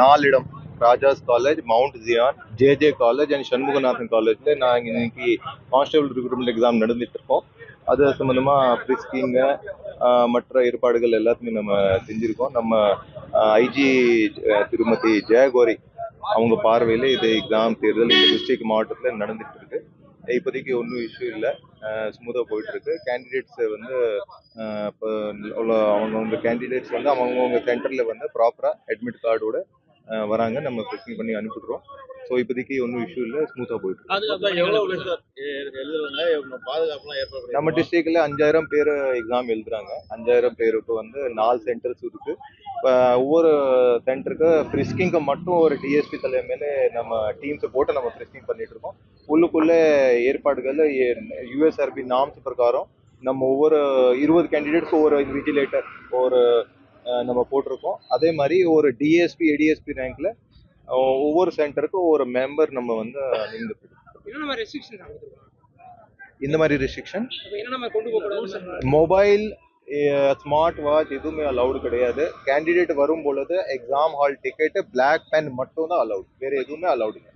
நாலு இடம் Rajas college Mount Zion JJ college and Shanmuganathan காலேஜில் நாங்கள் இன்னைக்கு கான்ஸ்டபிள் ரிக்ரூட்மெண்ட் எக்ஸாம் நடந்துட்டு இருக்கோம். அது சம்மந்தமாக ஃப்ரிஸ்கிங்க மற்ற ஏற்பாடுகள் எல்லாத்தையுமே நம்ம செஞ்சுருக்கோம். நம்ம ஐஜி திருமதி ஜெயகோரி அவங்க பார்வையில் இது எக்ஸாம் தேர்தல் இந்த டிஸ்ட்ரிக்ட் மாவட்டத்தில் நடந்துட்டு இருக்கு. இப்போதைக்கு ஒன்றும் இஷ்யூ இல்லை. ஸ்மூத்தாக போயிட்டு இருக்கு. கேண்டிடேட்ஸ் வந்து இப்போ அவங்கவுங்க கேண்டிடேட்ஸ் வந்து அவங்கவுங்க சென்டரில் வந்து ப்ராப்பராக அட்மிட் கார்டோட வராங்க. நம்ம ஃபிக்ஸிங் பண்ணி அனுப்பிடுறோம் ஸோ இப்போதைக்கு ஒன்றும் இஷ்யூ இல்லை. ஸ்மூத்தாக போயிட்டு நம்ம டிஸ்ட்ரிக்ட்ல அஞ்சாயிரம் பேர் எக்ஸாம் எழுதுறாங்க. அஞ்சாயிரம் பேருக்கு வந்து நாலு சென்டர்ஸ் இருக்கு. இப்போ ஒவ்வொரு சென்டருக்கு ஃப்ரிஸ்கிங்க்கு மட்டும் ஒரு டிஎஸ்பி தலைமையில நம்ம டீம்ஸை போட்டு நம்ம ஃப்ரிஸ்கிங் பண்ணிட்டு இருக்கோம். உள்ளுக்குள்ள ஏற்பாடுகள் யூஎஸ்ஆர்பி நாம்ஸ் பிரகாரம் நம்ம ஒவ்வொரு இருபது கேண்டிடேட்ஸ் ஒரு விஜிலேட்டர் ஒரு நம்ம போட்டிருக்கோம். அதே மாதிரி ஒரு டிஎஸ்பி ஏடிஎஸ்பி ரேங்க்ல ஒவ்வொரு சென்டருக்கும் ஒரு மெம்பர் நம்ம வந்து இந்த மாதிரி ரெஸ்ட்ரிக்ஷன் மொபைல் ஸ்மார்ட் வாட்ச் எதுவுமே அலௌடு கிடையாது. கேண்டிடேட் வரும் பொழுது exam hall ticket black pen மட்டும் தான் அலௌட் வேற எதுவுமே அலௌடு இல்லை.